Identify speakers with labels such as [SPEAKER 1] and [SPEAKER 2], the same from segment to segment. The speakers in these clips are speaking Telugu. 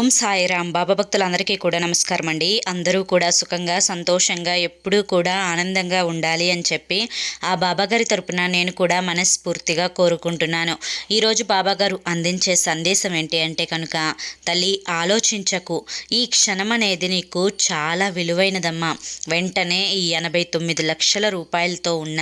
[SPEAKER 1] ఓం సాయిరామ్. బాబా భక్తులందరికీ కూడా నమస్కారం అండి. అందరూ కూడా సుఖంగా సంతోషంగా ఎప్పుడూ కూడా ఆనందంగా ఉండాలి అని చెప్పి ఆ బాబాగారి తరపున నేను కూడా మనస్ఫూర్తిగా కోరుకుంటున్నాను. ఈరోజు బాబాగారు అందించే సందేశం ఏంటి అంటే కనుక తల్లి ఆలోచించకు. ఈ క్షణం అనేది నీకు చాలా విలువైనదమ్మా. వెంటనే ఈ ఎనభై తొమ్మిది లక్షల రూపాయలతో ఉన్న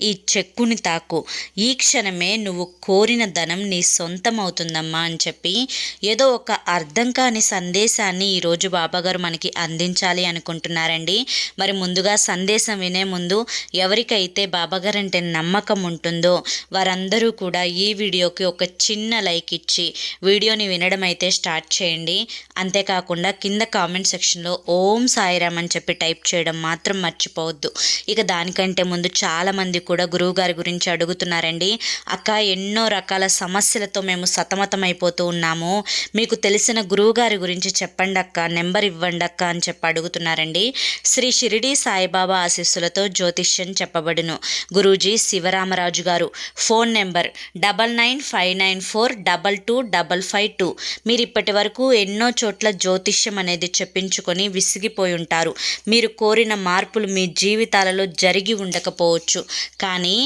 [SPEAKER 1] ఈ చెక్కుని తాకు. ఈ క్షణమే నువ్వు కోరిన ధనం నీ సొంతం అవుతుందమ్మా అని చెప్పి ఏదో ఒక అర్థం కాని సందేశాన్ని ఈరోజు బాబాగారు మనకి అందించాలి అనుకుంటున్నారండి. మరి ముందుగా సందేశం వినే ముందు ఎవరికైతే బాబాగారు అంటే నమ్మకం ఉంటుందో వారందరూ కూడా ఈ వీడియోకి ఒక చిన్న లైక్ ఇచ్చి వీడియోని వినడం అయితే స్టార్ట్ చేయండి. అంతేకాకుండా కింద కామెంట్ సెక్షన్లో ఓం సాయిరామ్ అని చెప్పి టైప్ చేయడం మాత్రం మర్చిపోవద్దు. ఇక దానికంటే ముందు చాలామంది కూడా గురువు గారి గురించి అడుగుతున్నారండి. అక్క ఎన్నో రకాల సమస్యలతో మేము సతమతమైపోతూ ఉన్నాము. మీకు తెలిసిన గురువుగారి గురించి చెప్పండి అక్క నెంబర్ ఇవ్వండి అక్క అని చెప్పి అడుగుతున్నారండి. శ్రీ షిరిడి సాయిబాబా ఆశీస్సులతో జ్యోతిష్యం చెప్పబడును. గురూజీ శివరామరాజు గారు phone number double nine five nine four double two double five two. మీరు ఇప్పటి వరకు ఎన్నో చోట్ల జ్యోతిష్యం అనేది చెప్పించుకొని విసిగిపోయి ఉంటారు. మీరు కోరిన మార్పులు మీ జీవితాలలో జరిగి ఉండకపోవచ్చు. కానీ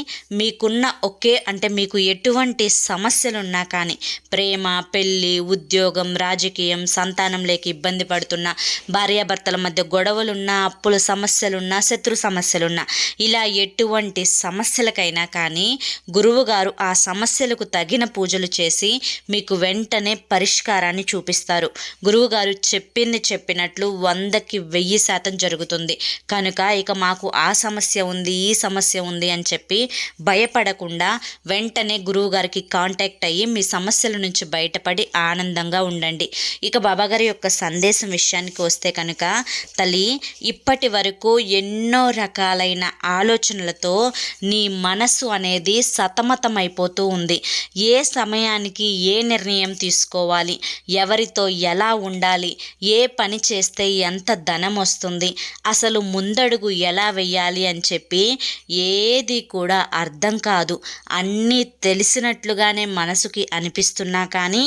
[SPEAKER 1] మీకున్న ఒకే అంటే మీకు ఎటువంటి సమస్యలున్నా కానీ ప్రేమ పెళ్ళి ఉద్యోగం రాజకీయం సంతానం లేక ఇబ్బంది పడుతున్న భార్యాభర్తల మధ్య గొడవలున్నా అప్పుల సమస్యలున్నా శత్రు సమస్యలున్నా ఇలా ఎటువంటి సమస్యలకైనా కానీ గురువుగారు ఆ సమస్యలకు తగిన పూజలు చేసి మీకు వెంటనే పరిష్కారాన్ని చూపిస్తారు. గురువుగారు చెప్పింది చెప్పినట్లు వందకి వెయ్యి శాతం జరుగుతుంది. కనుక ఇక మాకు ఆ సమస్య ఉంది ఈ సమస్య ఉంది అని చెప్పి భయపడకుండా వెంటనే గురువుగారికి కాంటాక్ట్ అయ్యి మీ సమస్యల నుంచి బయటపడి ఆనందంగా ఉండండి. ఇక బాబాగారి యొక్క సందేశం విషయానికి వస్తే కనుక తల్లి ఇప్పటి వరకు ఎన్నో రకాలైన ఆలోచనలతో నీ మనసు అనేది సతమతమైపోతూ ఉంది. ఏ సమయానికి ఏ నిర్ణయం తీసుకోవాలి? ఎవరితో ఎలా ఉండాలి? ఏ పని చేస్తే ఎంత ధనం వస్తుంది? అసలు ముందడుగు ఎలా వెయ్యాలి అని చెప్పి ఏది కూడా అర్థం కాదు. అన్నీ తెలిసినట్లుగానే మనసుకి అనిపిస్తున్నా కానీ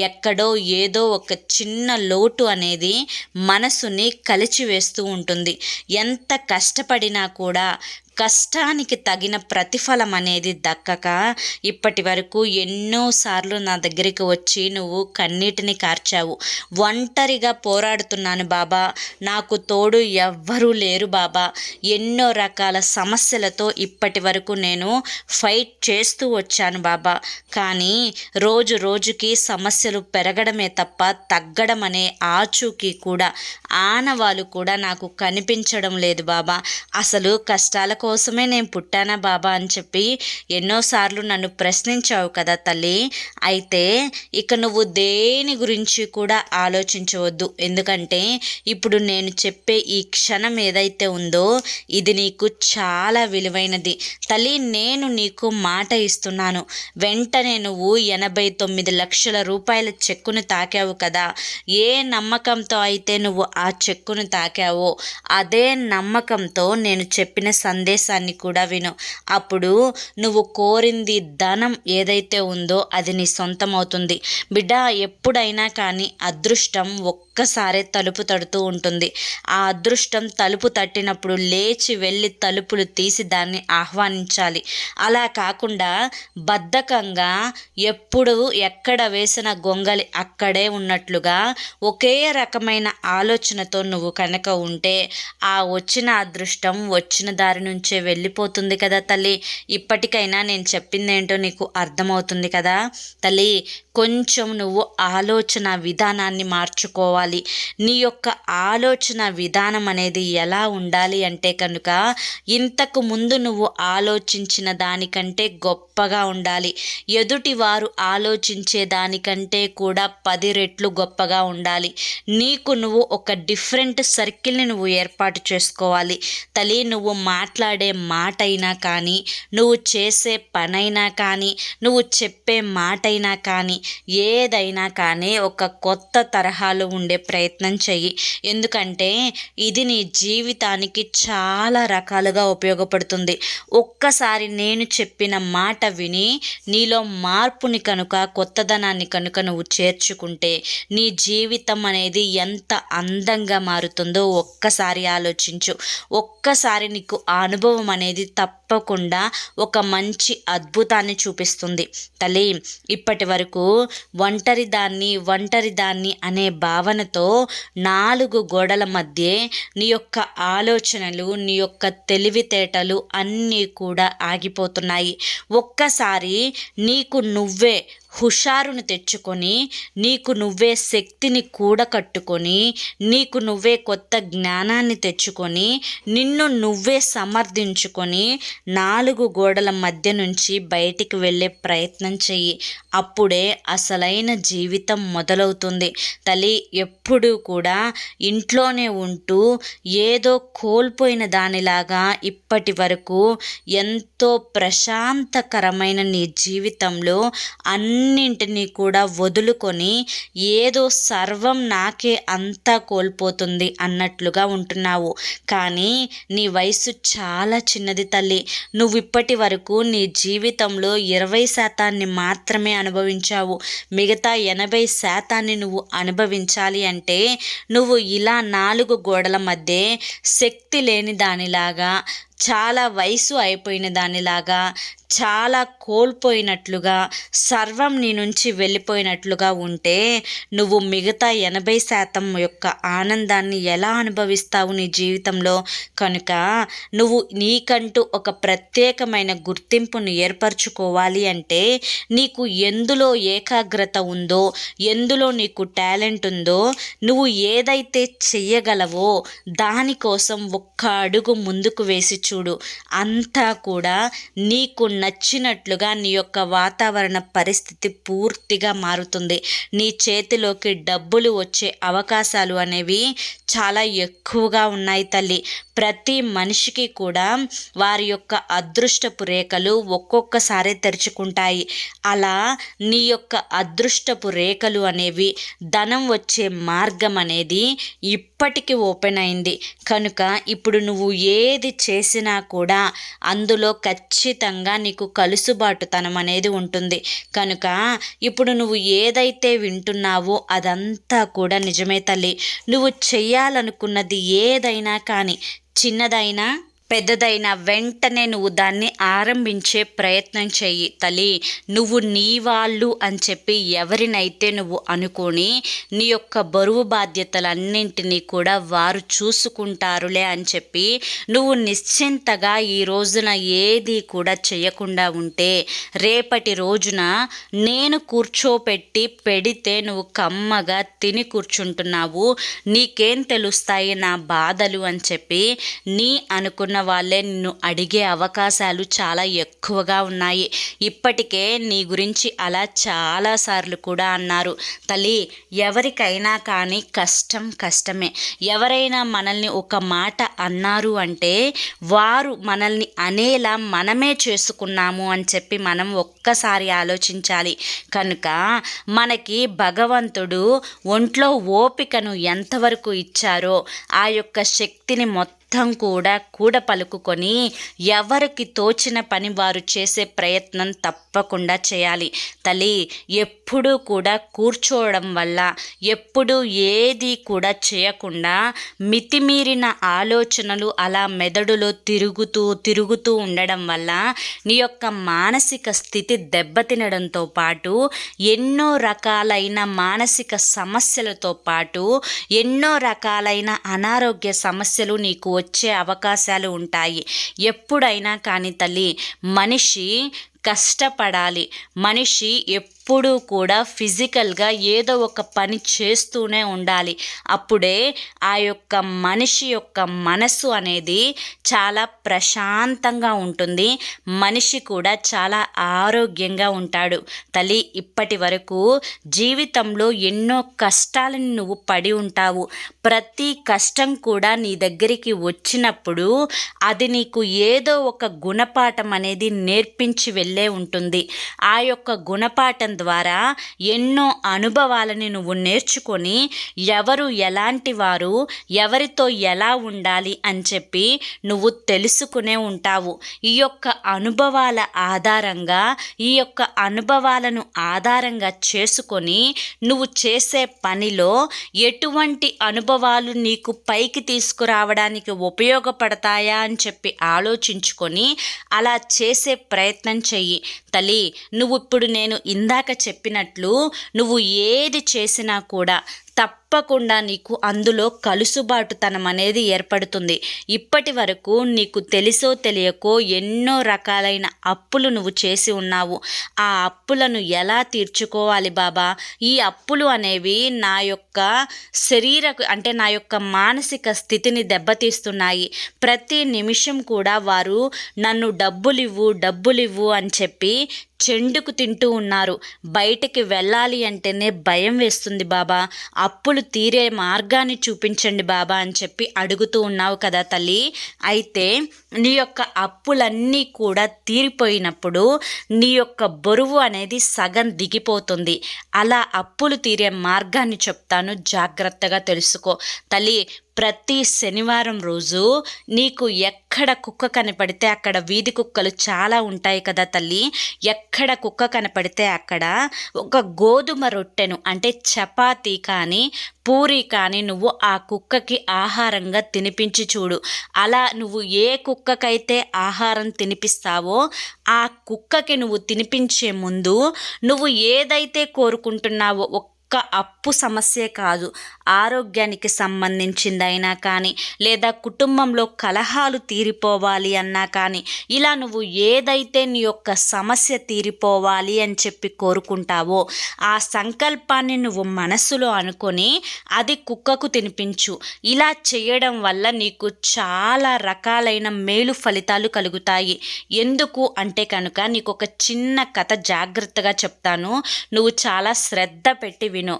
[SPEAKER 1] ఎక్కడో ఏదో ఒక చిన్న లోటు అనేది మనసుని కలిచివేస్తూ ఉంటుంది. ఎంత కష్టపడినా కూడా కష్టానికి తగిన ప్రతిఫలం అనేది దక్కక ఇప్పటి వరకు ఎన్నోసార్లు నా దగ్గరికి వచ్చి నువ్వు కన్నీటిని కార్చావు. ఒంటరిగా పోరాడుతున్నాను బాబా. నాకు తోడు ఎవ్వరూ లేరు బాబా. ఎన్నో రకాల సమస్యలతో ఇప్పటి వరకు నేను ఫైట్ చేస్తూ వచ్చాను బాబా. కానీ రోజు రోజుకి సమస్యలు పెరగడమే తప్ప తగ్గడం అనే ఆచూకీ కూడా ఆనవాలు కూడా నాకు కనిపించడం లేదు బాబా. అసలు కష్టాలకు కోసమే నేను పుట్టానా బాబా అని చెప్పి ఎన్నోసార్లు నన్ను ప్రశ్నించావు కదా తల్లి. అయితే ఇక నువ్వు దేని గురించి కూడా ఆలోచించవద్దు. ఎందుకంటే ఇప్పుడు నేను చెప్పే ఈ క్షణం ఏదైతే ఉందో ఇది నీకు చాలా విలువైనది. తల్లి నేను నీకు మాట ఇస్తున్నాను. వెంటనే నువ్వు ఎనభై తొమ్మిది లక్షల రూపాయల చెక్కును తాకావు కదా. ఏ నమ్మకంతో అయితే నువ్వు ఆ చెక్కును తాకావో అదే నమ్మకంతో నేను చెప్పిన సందేశాన్ని కూడా విను. అప్పుడు నువ్వు కోరింది ధనం ఏదైతే ఉందో అది నీ సొంతం అవుతుంది బిడ్డ ఎప్పుడైనా కానీ అదృష్టం ఒక్కసారే తలుపు తడుతూ ఉంటుంది. ఆ అదృష్టం తలుపు తట్టినప్పుడు లేచి వెళ్ళి తలుపులు తీసి దాన్ని ఆహ్వానించాలి. అలా కాకుండా బద్ధకంగా ఎప్పుడు ఎక్కడ వేసిన గొంగలి అక్కడే ఉన్నట్లుగా ఒకే రకమైన ఆలోచనతో నువ్వు కనుక ఉంటే ఆ వచ్చిన అదృష్టం వచ్చిన దారి నుంచి వెళ్ళిపోతుంది కదా తల్లి. ఇప్పటికైనా నేను చెప్పిందేంటో నీకు అర్థమవుతుంది కదా? తల్లి కొంచెం నువ్వు ఆలోచన విధానాన్ని మార్చుకోవాలి. నీ యొక్క ఆలోచన విధానం అనేది ఎలా ఉండాలి అంటే కనుక ఇంతకు ముందు నువ్వు ఆలోచించిన దానికంటే గొప్పగా ఉండాలి. ఎదుటి వారు ఆలోచించే దానికంటే కూడా పది రెట్లు గొప్పగా ఉండాలి. నీకు నువ్వు ఒక డిఫరెంట్ సర్కిల్ని నువ్వు ఏర్పాటు చేసుకోవాలి. తల్లి నువ్వు మాట్లాడి మాట్లాడే మాటైనా కానీ నువ్వు చేసే పనైనా కానీ నువ్వు చెప్పే మాటైనా కానీ ఏదైనా కానీ ఒక కొత్త తరహాలో ఉండే ప్రయత్నం చెయ్యి. ఎందుకంటే ఇది నీ జీవితానికి చాలా రకాలుగా ఉపయోగపడుతుంది. ఒక్కసారి నేను చెప్పిన మాట విని నీలో మార్పుని కనుక కొత్తదనాన్ని కనుక నువ్వు చేర్చుకుంటే నీ జీవితం అనేది ఎంత అందంగా మారుతుందో ఒక్కసారి ఆలోచించు. ఒక్కసారి నీకు ఆ అనుభవం అనేది తప్పకుండా ఒక మంచి అద్భుతాన్ని చూపిస్తుంది. తల్లి ఇప్పటి వరకు ఒంటరి దాన్ని ఒంటరి దాన్ని అనే భావనతో నాలుగు గోడల మధ్య నీ యొక్క ఆలోచనలు నీ యొక్క తెలివితేటలు అన్నీ కూడా ఆగిపోతున్నాయి. ఒక్కసారి నీకు నువ్వే హుషారును తెచ్చుకొని నీకు నువ్వే శక్తిని కూడకట్టుకొని నీకు నువ్వే కొత్త జ్ఞానాన్ని తెచ్చుకొని నిన్ను నువ్వే సమర్థించుకొని నాలుగు గోడల మధ్య నుంచి బయటికి వెళ్ళే ప్రయత్నం చెయ్యి. అప్పుడే అసలైన జీవితం మొదలవుతుంది. తల్లి ఎప్పుడూ కూడా ఇంట్లోనే ఉంటూ ఏదో కోల్పోయిన దానిలాగా ఇప్పటి వరకు ఎంతో ప్రశాంతకరమైన నీ జీవితంలో అన్ని అన్నింటినీ కూడా వదులుకొని ఏదో సర్వం నాకే అంతా కోల్పోతుంది అన్నట్లుగా ఉంటున్నావు. కానీ నీ వయసు చాలా చిన్నది తల్లి. నువ్వు ఇప్పటి వరకు నీ జీవితంలో ఇరవై శాతాన్ని మాత్రమే అనుభవించావు. మిగతా ఎనభై శాతాన్ని నువ్వు అనుభవించాలి అంటే నువ్వు ఇలా నాలుగు గోడల మధ్య శక్తి లేని దానిలాగా చాలా వయసు అయిపోయిన దానిలాగా చాలా కోల్పోయినట్లుగా సర్వం నీ నుంచి వెళ్ళిపోయినట్లుగా ఉంటే నువ్వు మిగతా ఎనభై శాతం యొక్క ఆనందాన్ని ఎలా అనుభవిస్తావు నీ జీవితంలో? కనుక నువ్వు నీకంటూ ఒక ప్రత్యేకమైన గుర్తింపును ఏర్పరచుకోవాలి అంటే నీకు ఎందులో ఏకాగ్రత ఉందో ఎందులో నీకు టాలెంట్ ఉందో నువ్వు ఏదైతే చెయ్యగలవో దానికోసం ఒక్క అడుగు ముందుకు వేసి చూడు. అంతా కూడా నీకు నచ్చినట్లుగా నీ యొక్క వాతావరణ పరిస్థితి పూర్తిగా మారుతుంది. నీ చేతిలోకి డబ్బులు వచ్చే అవకాశాలు అనేవి చాలా ఎక్కువగా ఉన్నాయి తల్లి. ప్రతి మనిషికి కూడా వారి యొక్క అదృష్టపు రేఖలు ఒక్కొక్కసారి తెరుచుకుంటాయి. అలా నీ యొక్క అదృష్టపు రేఖలు అనేవి ధనం వచ్చే మార్గం అనేది ఇప్పటికీ ఓపెన్ అయింది. కనుక ఇప్పుడు నువ్వు ఏది చేసి చేసినా కూడా అందులో ఖచ్చితంగా నీకు కలుసుబాటుతనం అనేది ఉంటుంది. కనుక ఇప్పుడు నువ్వు ఏదైతే వింటున్నావో అదంతా కూడా నిజమే తల్లి. నువ్వు చెయ్యాలనుకున్నది ఏదైనా కానీ చిన్నదైనా పెద్దదైన వెంటనే నువ్వు దాన్ని ఆరంభించే ప్రయత్నం చెయ్యి తల్లి. నువ్వు నీ వాళ్ళు అని చెప్పి ఎవరినైతే నువ్వు అనుకొని నీ యొక్క బరువు బాధ్యతలన్నింటినీ కూడా వారు చూసుకుంటారులే అని చెప్పి నువ్వు నిశ్చింతగా ఈ రోజున ఏది కూడా చేయకుండా ఉంటే రేపటి రోజున నేను కూర్చోపెట్టి పెడితే నువ్వు కమ్మగా తిని కూర్చుంటున్నావు. నీకేం తెలుస్తాయి నా బాధలు అని చెప్పి నీ అనుకున్న ఉన్న వాళ్ళే నిన్ను అడిగే అవకాశాలు చాలా ఎక్కువగా ఉన్నాయి. ఇప్పటికే నీ గురించి అలా చాలాసార్లు కూడా అన్నారు. తల్లి ఎవరికైనా కానీ కష్టం కష్టమే. ఎవరైనా మనల్ని ఒక మాట అన్నారు అంటే వారు మనల్ని అనేలా మనమే చేసుకున్నాము అని చెప్పి మనం ఒక్కసారి ఆలోచించాలి. కనుక మనకి భగవంతుడు ఒంట్లో ఓపికను ఎంతవరకు ఇచ్చారో ఆ యొక్క శక్తిని మొత్తం మొత్తం కూడా కూడ పలుకుకొని ఎవరికి తోచిన పని వారు చేసే ప్రయత్నం తప్పకుండా చేయాలి. తల్లి ఎప్పుడూ కూడా కూర్చోవడం వల్ల ఎప్పుడు ఏది కూడా చేయకుండా మితిమీరిన ఆలోచనలు అలా మెదడులో తిరుగుతూ తిరుగుతూ ఉండడం వల్ల నీ యొక్క మానసిక స్థితి దెబ్బతినడంతో పాటు ఎన్నో రకాలైన మానసిక సమస్యలతో పాటు ఎన్నో రకాలైన అనారోగ్య సమస్యలు నీకు వచ్చే అవకాశాలు ఉంటాయి. ఎప్పుడైనా కానీ తల్లి మనిషి కష్టపడాలి. మనిషి ఎప్పుడు ఎప్పుడూ కూడా ఫిజికల్గా ఏదో ఒక పని చేస్తూనే ఉండాలి. అప్పుడే ఆ యొక్క మనిషి యొక్క మనసు అనేది చాలా ప్రశాంతంగా ఉంటుంది. మనిషి కూడా చాలా ఆరోగ్యంగా ఉంటాడు. తల్లి ఇప్పటి వరకు జీవితంలో ఎన్నో కష్టాలను నువ్వు పడి ఉంటావు. ప్రతి కష్టం కూడా నీ దగ్గరికి వచ్చినప్పుడు అది నీకు ఏదో ఒక గుణపాఠం అనేది నేర్పించి వెళ్ళే ఉంటుంది. ఆ యొక్క గుణపాఠం ద్వారా ఎన్నో అనుభవాలని నువ్వు నేర్చుకొని ఎవరు ఎలాంటి వారు ఎవరితో ఎలా ఉండాలి అని చెప్పి నువ్వు తెలుసుకునే ఉంటావు. ఈ యొక్క అనుభవాల ఆధారంగా ఈ యొక్క అనుభవాలను ఆధారంగా చేసుకొని నువ్వు చేసే పనిలో ఎటువంటి అనుభవాలు నీకు పైకి తీసుకురావడానికి ఉపయోగపడతాయా అని చెప్పి ఆలోచించుకొని అలా చేసే ప్రయత్నం చెయ్యి. తల్లి నువ్వు ఇప్పుడు నేను ఇందాక చెప్పినట్లు నువ్వు ఏది చేసినా కూడా తప్పకుండా నీకు అందులో కలుసుబాటుతనం అనేది ఏర్పడుతుంది. ఇప్పటి వరకు నీకు తెలిసో తెలియకో ఎన్నో రకాలైన అప్పులు నువ్వు చేసి ఉన్నావు. ఆ అప్పులను ఎలా తీర్చుకోవాలి బాబా? ఈ అప్పులు అనేవి నా యొక్క శరీర అంటే నా యొక్క మానసిక స్థితిని దెబ్బతీస్తున్నాయి. ప్రతి నిమిషం కూడా వారు నన్ను డబ్బులివ్వు డబ్బులివ్వు అని చెప్పి చెండుకు తింటూ ఉన్నారు. బయటికి వెళ్ళాలి అంటేనే భయం వేస్తుంది బాబా. అప్పులు తీరే మార్గాన్ని చూపించండి బాబా అని చెప్పి అడుగుతూ ఉన్నావు కదా తల్లి. అయితే నీ యొక్క అప్పులన్నీ కూడా తీరిపోయినప్పుడు నీ యొక్క బరువు అనేది సగం దిగిపోతుంది. అలా అప్పులు తీరే మార్గాన్ని చెప్తాను. జాగ్రత్తగా తెలుసుకో. తల్లి ప్రతి శనివారం రోజు నీకు ఎక్కడ కుక్క కనపడితే అక్కడ వీధి కుక్కలు చాలా ఉంటాయి కదా తల్లి. ఎక్కడ కుక్క కనపడితే అక్కడ ఒక గోధుమ రొట్టెను అంటే చపాతీ కానీ పూరి కానీ నువ్వు ఆ కుక్కకి ఆహారంగా తినిపించి చూడు. అలా నువ్వు ఏ కుక్క కుక్కకైతే ఆహారం తినిపిస్తావో ఆ కుక్కకి నువ్వు తినిపించే ముందు నువ్వు ఏదైతే కోరుకుంటున్నావో ఒక్క అప్పు సమస్యే కాదు. ఆరోగ్యానికి సంబంధించిందైనా కానీ లేదా కుటుంబంలో కలహాలు తీరిపోవాలి అన్నా కానీ ఇలా నువ్వు ఏదైతే నీ యొక్క సమస్య తీరిపోవాలి అని చెప్పి కోరుకుంటావో ఆ సంకల్పాన్ని నువ్వు మనసులో అనుకొని అది కుక్కకు తినిపించు. ఇలా చేయడం వల్ల నీకు చాలా రకాలైన మేలు ఫలితాలు కలుగుతాయి. ఎందుకు అంటే కనుక నీకు ఒక చిన్న కథ జాగ్రత్తగా చెప్తాను. నువ్వు చాలా శ్రద్ధ పెట్టి విను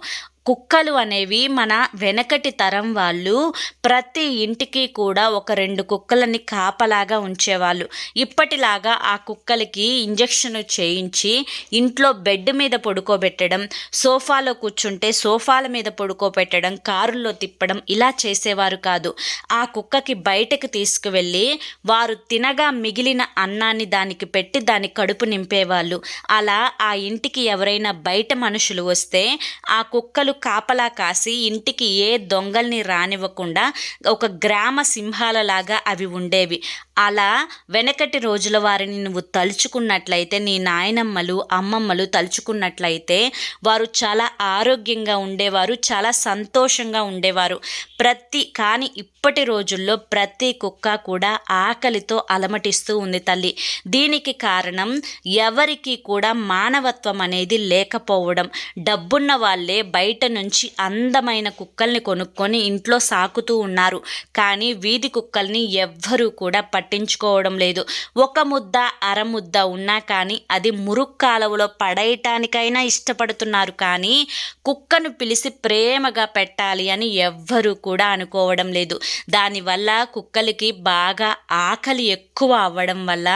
[SPEAKER 1] కుక్కలు అనేవి మన వెనకటి తరం వాళ్ళు ప్రతి ఇంటికి కూడా ఒక రెండు కుక్కలని కాపలాగా ఉంచేవాళ్ళు. ఇప్పటిలాగా ఆ కుక్కలకి ఇంజక్షన్ చేయించి ఇంట్లో బెడ్ మీద పడుకోబెట్టడం సోఫాలో కూర్చుంటే సోఫాల మీద పడుకోబెట్టడం కారుల్లో తిప్పడం ఇలా చేసేవారు కాదు. ఆ కుక్కకి బయటకు తీసుకువెళ్ళి వారు తినగా మిగిలిన అన్నాన్ని దానికి పెట్టి దాని కడుపు నింపేవాళ్ళు. అలా ఆ ఇంటికి ఎవరైనా బయట మనుషులు వస్తే ఆ కుక్కలు కాపలా కాసి ఇంటికి ఏ దొంగల్ని రానివ్వకుండా ఒక గ్రామ సింహాలలాగా అవి ఉండేవి. అలా వెనకటి రోజుల వారిని నువ్వు తలుచుకున్నట్లయితే నీ నాయనమ్మలు అమ్మమ్మలు తలుచుకున్నట్లయితే వారు చాలా ఆరోగ్యంగా ఉండేవారు చాలా సంతోషంగా ఉండేవారు. ప్రతి కానీ ఇప్పటి రోజుల్లో ప్రతి కుక్క కూడా ఆకలితో అలమటిస్తూ ఉంది తల్లి. దీనికి కారణం ఎవరికి కూడా మానవత్వం అనేది లేకపోవడం. డబ్బున్న వాళ్ళే బయట నుంచి అందమైన కుక్కల్ని కొనుక్కొని ఇంట్లో సాకుతూ ఉన్నారు. కానీ వీధి కుక్కల్ని ఎవ్వరూ కూడా పట్టించుకోవడం లేదు. ఒక ముద్ద అర ముద్ద ఉన్నా కానీ అది మురుక్కాలవులో పడేయటానికైనా ఇష్టపడుతున్నారు. కానీ కుక్కను పిలిచి ప్రేమగా పెట్టాలి అని ఎవ్వరూ కూడా అనుకోవడం లేదు. దానివల్ల కుక్కలకి బాగా ఆకలి ఎక్కువ అవ్వడం వల్ల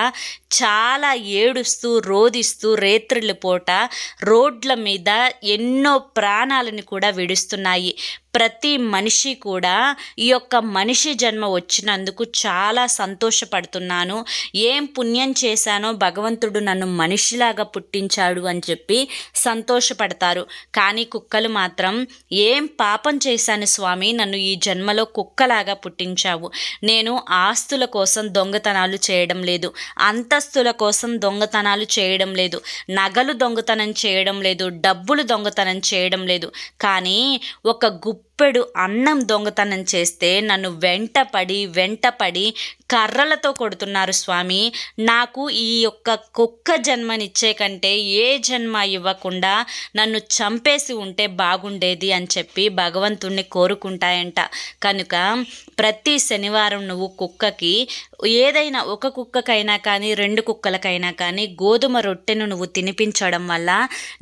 [SPEAKER 1] చాలా ఏడుస్తూ రోదిస్తూ రేత్రుల పూట రోడ్ల మీద ఎన్నో ప్రాణాలను కూడా విడుస్తున్నాయి. ప్రతి మనిషి కూడా ఈ యొక్క మనిషి జన్మ వచ్చినందుకు చాలా సంతోషపడుతున్నాను. ఏం పుణ్యం చేశానో భగవంతుడు నన్ను మనిషిలాగా పుట్టించాడు అని చెప్పి సంతోషపడతారు. కానీ కుక్కలు మాత్రం ఏం పాపం చేశాను స్వామి నన్ను ఈ జన్మలో కుక్కలాగా పుట్టించావు. నేను ఆస్తుల కోసం దొంగతనాలు చేయడం లేదు. అంతస్తుల కోసం దొంగతనాలు చేయడం లేదు. నగలు దొంగతనం చేయడం లేదు. డబ్బులు దొంగతనం చేయడం లేదు. కానీ ఒక గుప్పెడు అన్నం దొంగతనం చేస్తే నన్ను వెంటపడి వెంటపడి కర్రలతో కొడుతున్నారు స్వామి. నాకు ఈ యొక్క కుక్క జన్మనిచ్చే కంటే ఏ జన్మ ఇవ్వకుండా నన్ను చంపేసి ఉంటే బాగుండేది అని చెప్పి భగవంతుణ్ణి కోరుకుంటాయంట. కనుక ప్రతి శనివారం నువ్వు కుక్కకి ఏదైనా ఒక కుక్కకైనా కానీ రెండు కుక్కలకైనా కానీ గోధుమ రొట్టెను నువ్వు తినిపించడం వల్ల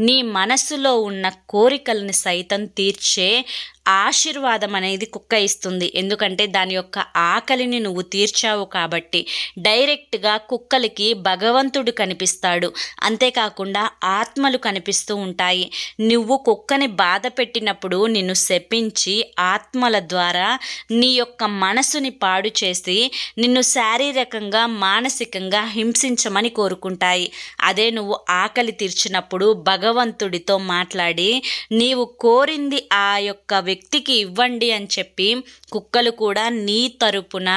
[SPEAKER 1] నీ మనస్సులో ఉన్న కోరికలను సైతం తీర్చే ఆశీర్వాదం అనేది కుక్క ఇస్తుంది. ఎందుకంటే దాని యొక్క ఆకలిని నువ్వు తీర్చావు కాబట్టి డైరెక్ట్గా కుక్కలకి భగవంతుడు కనిపిస్తాడు. అంతేకాకుండా ఆత్మలు కనిపిస్తూ ఉంటాయి. నువ్వు కుక్కని బాధ పెట్టినప్పుడు నిన్ను శపించి ఆత్మల ద్వారా నీ యొక్క మనసుని పాడు చేసి నిన్ను శారీరకంగా మానసికంగా హింసించమని కోరుకుంటాయి. అదే నువ్వు ఆకలి తీర్చినప్పుడు భగవంతుడితో మాట్లాడి నీవు కోరింది ఆ యొక్క వ్యక్తికి ఇవ్వండి అని చెప్పి కుక్కలు కూడా నీ తరపున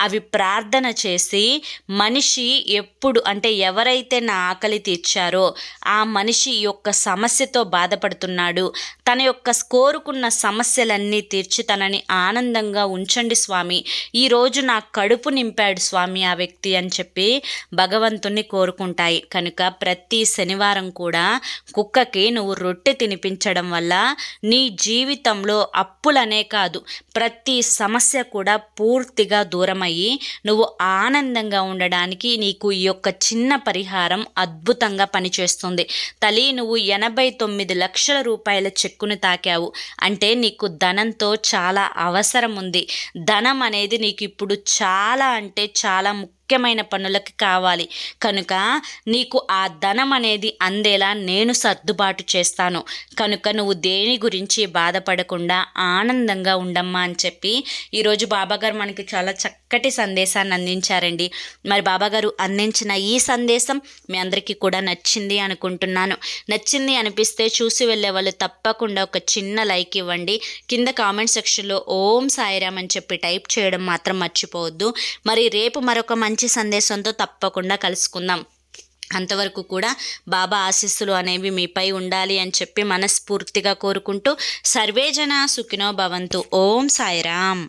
[SPEAKER 1] అవి ప్రార్థన చేసి మనిషి ఎప్పుడు అంటే ఎవరైతే నా ఆకలి తీర్చారో ఆ మనిషి యొక్క సమస్యతో బాధపడుతున్నాడు. తన యొక్క కోరుకున్న సమస్యలన్నీ తీర్చి తనని ఆనందంగా ఉంచండి స్వామి. ఈరోజు నా కడుపు నింపాడు స్వామి ఆ వ్యక్తి అని చెప్పి భగవంతుణ్ణి కోరుకుంటాయి. కనుక ప్రతి శనివారం కూడా కుక్కకి నువ్వు రొట్టె తినిపించడం వల్ల నీ జీవితంలో అప్పులనే కాదు ప్రతి సమస్య కూడా పూర్తిగా దూరమయ్యి నువ్వు ఆనందంగా ఉండడానికి నీకు ఈ యొక్క చిన్న పరిహారం అద్భుతంగా పనిచేస్తుంది. తల్లి నువ్వు ఎనభై తొమ్మిది లక్షల రూపాయల చెక్కును తాకావు. అంటే నీకు ధనంతో చాలా అవసరం ఉంది. ధనం అనేది నీకు ఇప్పుడు చాలా అంటే చాలా ముఖ్యమైన పనులకి కావాలి. కనుక నీకు ఆ ధనం అనేది అందేలా నేను సర్దుబాటు చేస్తాను. కనుక నువ్వు దేని గురించి బాధపడకుండా ఆనందంగా ఉండమ్మా అని చెప్పి ఈరోజు బాబాగారు మనకి చాలా చక్కటి సందేశాన్ని అందించారండి. మరి బాబాగారు అందించిన ఈ సందేశం మీ అందరికీ కూడా నచ్చింది అనుకుంటున్నాను. నచ్చింది అనిపిస్తే చూసి వెళ్ళే వాళ్ళు తప్పకుండా ఒక చిన్న లైక్ ఇవ్వండి. కింద కామెంట్ సెక్షన్లో ఓం సాయిరామ్ అని చెప్పి టైప్ చేయడం మాత్రం మర్చిపోవద్దు. మరి రేపు మరొక మంచి మంచి సందేశంతో తప్పకుండా కలుసుకుందాం. అంతవరకు కూడా బాబా ఆశీస్సులు అనేవి మీపై ఉండాలి అని చెప్పి మనస్ఫూర్తిగా కోరుకుంటూ సర్వేజన సుఖినో భవంతు. ఓం సాయిరామ్.